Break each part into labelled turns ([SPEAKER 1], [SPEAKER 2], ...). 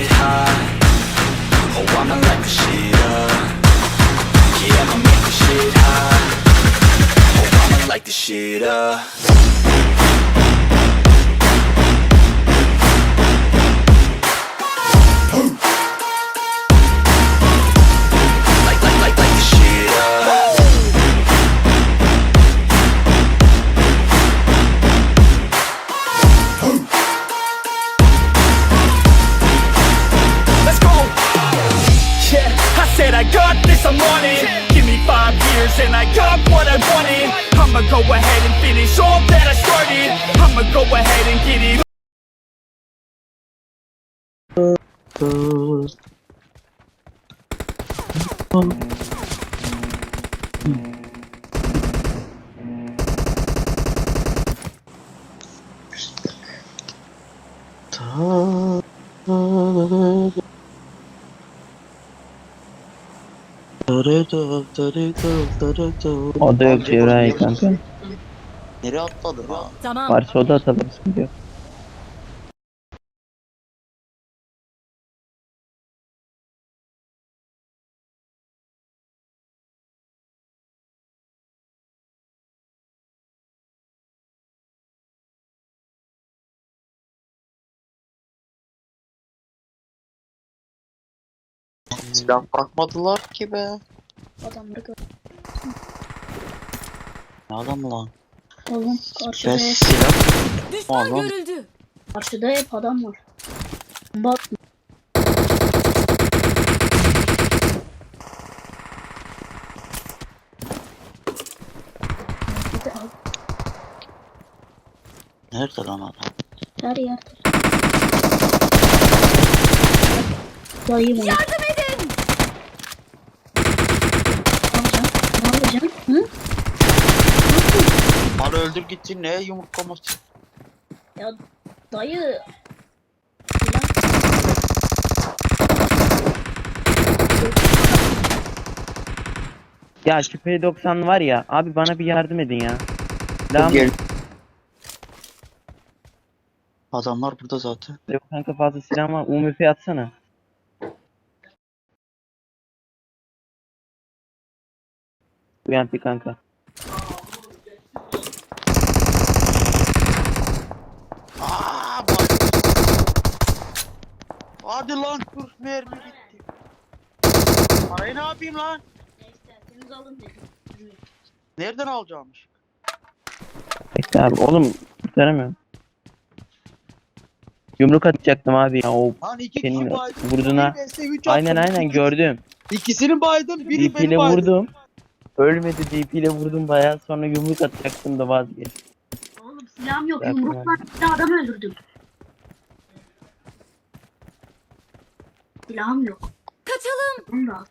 [SPEAKER 1] get high Oh, I'ma light the shit up Yeah, I'ma make the shit hot Oh, I'ma light the shit up
[SPEAKER 2] O da yok Cevrahi kanka.
[SPEAKER 3] Nereye atladın ha?
[SPEAKER 4] Tamam.
[SPEAKER 2] Varsa o da atalım sıkıntı yok.
[SPEAKER 3] Silah bakmadılar ki be.
[SPEAKER 5] Adamları gör.
[SPEAKER 3] Ne adam lan?
[SPEAKER 5] Oğlum karşıda,
[SPEAKER 3] Ben silah
[SPEAKER 4] Düşman
[SPEAKER 3] Oğlum.
[SPEAKER 4] görüldü.
[SPEAKER 5] karşıda hep adam var. Bak Bir de al,
[SPEAKER 3] nerede lan adam?
[SPEAKER 5] her yerde. Dayım onu.
[SPEAKER 4] Yardım edin.
[SPEAKER 5] Ne yapacaksın? Ne yapacaksın? Hı?
[SPEAKER 3] Lan öldür gitsin ne yumurtlaması?
[SPEAKER 5] Ya dayı.
[SPEAKER 2] Ya şu P90 var ya abi bana bir yardım edin ya.
[SPEAKER 3] Gel. Adamlar burada zaten.
[SPEAKER 2] Yok kanka fazla silah var. UMP atsana. UMP kanka.
[SPEAKER 3] Aa, bak. Hadi lan dur mermi gitti. Parayı ne yapayım lan?
[SPEAKER 5] Neyse siz alın dedim.
[SPEAKER 3] Nereden alacağımış?
[SPEAKER 2] Bekle abi oğlum kurtaramıyorum. Yumruk atacaktım abi ya o
[SPEAKER 3] Lan iki
[SPEAKER 2] Senin
[SPEAKER 3] baydım.
[SPEAKER 2] vurduğuna- aynen aynen gördüm.
[SPEAKER 3] İkisini baydım biri
[SPEAKER 2] DP
[SPEAKER 3] beni
[SPEAKER 2] vurdum. Ölmedi DP ile vurdum bayağı sonra yumruk atacaktım da vazgeçtim.
[SPEAKER 5] Oğlum silahım yok. Yumrukla bir adam öldürdüm. Silahım yok.
[SPEAKER 4] Kaçalım.
[SPEAKER 5] Onu da al.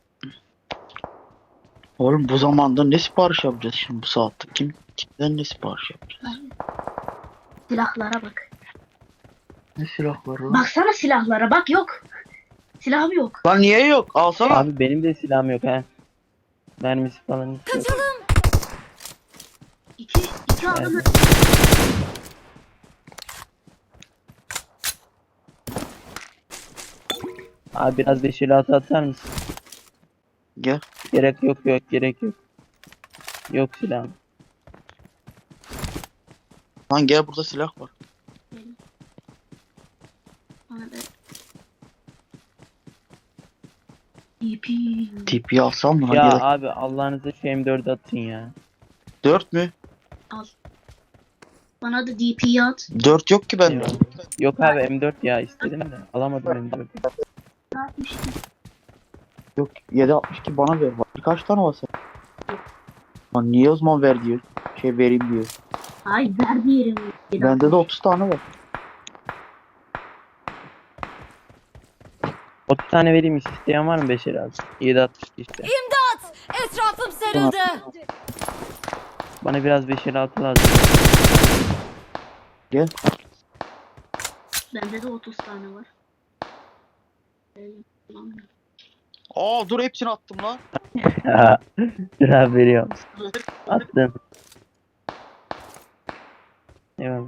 [SPEAKER 3] Oğlum bu zamanda ne sipariş yapacağız şimdi bu saatte? Kim kimden ne sipariş yapacağız?
[SPEAKER 5] Silahlara bak.
[SPEAKER 3] Ne silahları lan?
[SPEAKER 5] Baksana silahlara bak yok. Silahım yok.
[SPEAKER 3] Lan niye yok? Alsana.
[SPEAKER 2] Abi benim de silahım yok ha. Mermisi falan hiç yok.
[SPEAKER 4] Kaçalım.
[SPEAKER 5] İki, iki adam
[SPEAKER 2] Abi biraz 556 atar mısın?
[SPEAKER 3] Gel.
[SPEAKER 2] Gerek yok yok gerek yok. Yok silahım.
[SPEAKER 3] Lan gel burada silah var.
[SPEAKER 5] DP.
[SPEAKER 3] TP alsam mı?
[SPEAKER 2] Ya
[SPEAKER 3] Hadi gel.
[SPEAKER 2] abi Allah'ınıza şu M4 atın ya.
[SPEAKER 3] 4 mü?
[SPEAKER 5] Bana da DP at.
[SPEAKER 3] 4 yok ki bende.
[SPEAKER 2] Yok abi M4 ya istedim de alamadım M4.
[SPEAKER 5] Ne yapmış?
[SPEAKER 3] Yok 762 bana ver. Kaç tane var sen? Lan niye o zaman ver diyor. Şey vereyim diyor.
[SPEAKER 5] Ay ver diyelim.
[SPEAKER 3] Bende de 30 tane var.
[SPEAKER 2] 30 tane vereyim isteyen var mı 5 az? 760 işte.
[SPEAKER 4] İmdat. Etrafım sarıldı.
[SPEAKER 2] Bana biraz 556 lazım.
[SPEAKER 3] Gel.
[SPEAKER 5] Bende de 30 tane var.
[SPEAKER 3] Aa dur hepsini attım lan.
[SPEAKER 2] Dur abi veriyorum. Attım. Eyvallah.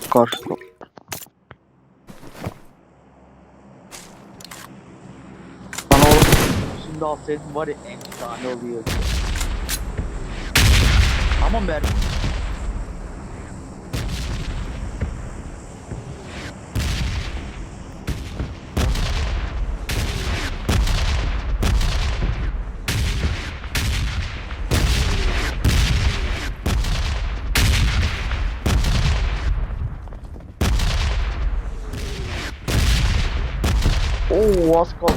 [SPEAKER 3] Skor. Bana o şimdi alsaydın var ya en tane oluyor. bombeiro. Oh, o Oscar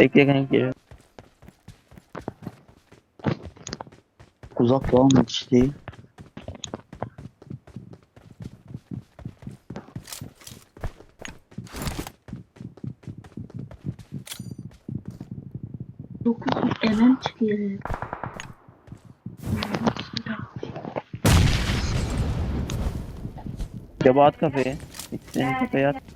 [SPEAKER 2] Bekle kanka geliyorum.
[SPEAKER 3] Uzak müthiş değil.
[SPEAKER 5] Dokuz event çıkıyor.
[SPEAKER 2] At kafayı. Senin kafaya at.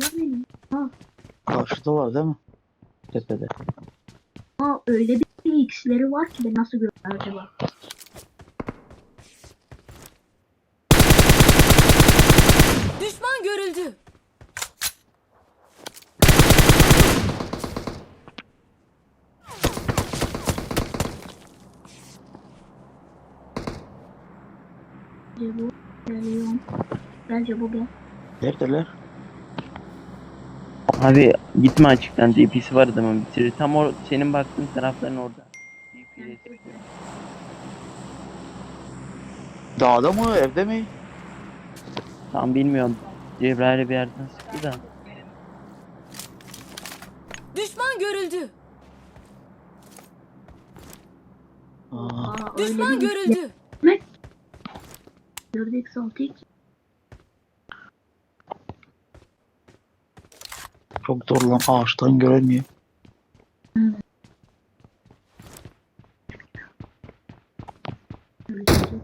[SPEAKER 5] Benim. Ha,
[SPEAKER 3] Karşıda var değil mi? Tepede.
[SPEAKER 5] ha öyle bir X'leri var ki ben nasıl gördüm acaba?
[SPEAKER 4] Düşman görüldü.
[SPEAKER 5] Bence bu. Geliyorum. Bence bu gel.
[SPEAKER 3] Neredeler?
[SPEAKER 2] Abi gitme açıktan DP'si var adamın bitirir. Tam o senin baktığın tarafların orada. DP'de.
[SPEAKER 3] Dağda mı? Evde mi?
[SPEAKER 2] Tam bilmiyorum. Cebrail'e bir yerden sıktı da.
[SPEAKER 4] Düşman görüldü.
[SPEAKER 3] Aa,
[SPEAKER 4] Düşman görüldü.
[SPEAKER 5] 4x 6x.
[SPEAKER 3] Çok zor lan. Ağaçtan göremiyor.
[SPEAKER 5] Öyle bir şey.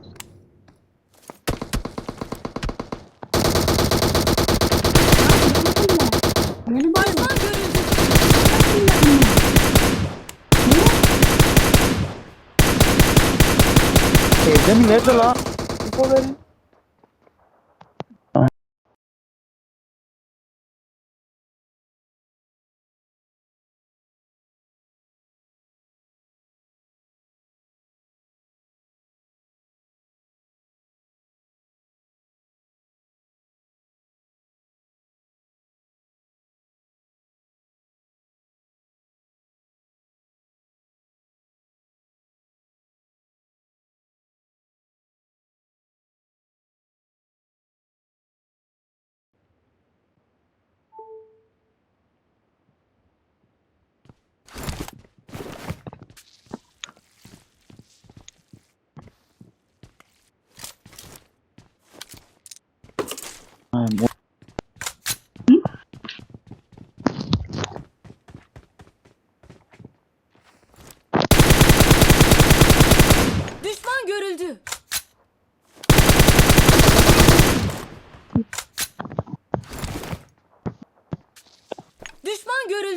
[SPEAKER 5] Beni bak.
[SPEAKER 4] Düşman görüldü.
[SPEAKER 3] Evde mi? Nerede lan? Info verin.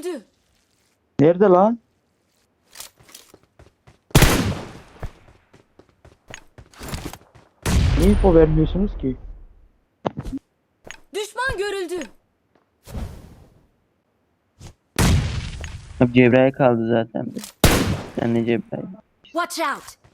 [SPEAKER 4] Görüldü.
[SPEAKER 3] Nerede lan? Niye info vermiyorsunuz ki?
[SPEAKER 4] Düşman görüldü.
[SPEAKER 2] Cebrail kaldı zaten. Sen de Cebrail.
[SPEAKER 4] Watch out.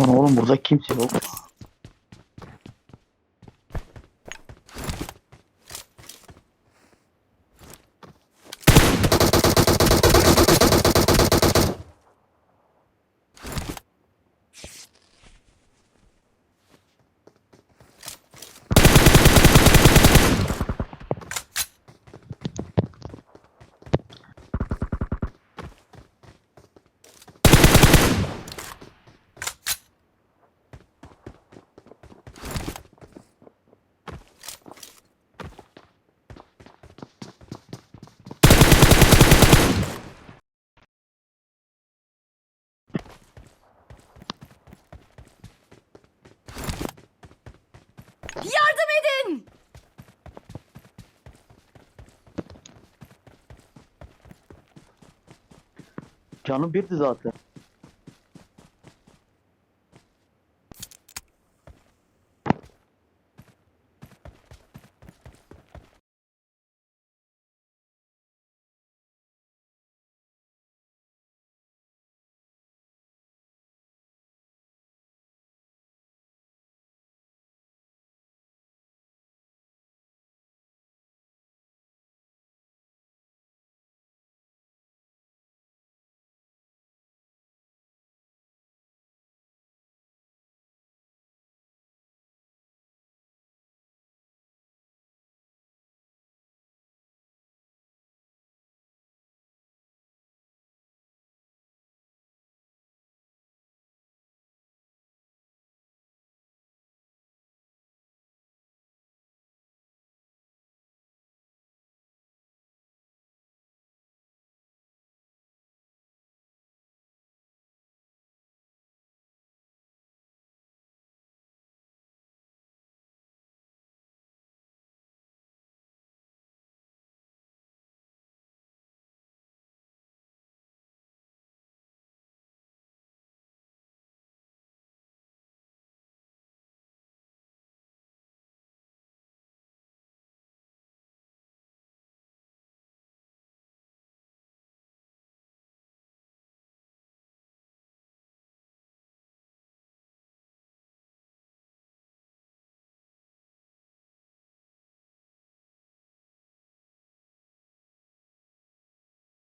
[SPEAKER 3] Lan oğlum burada kimse yok.
[SPEAKER 4] Yardım edin.
[SPEAKER 3] Canım birdi zaten.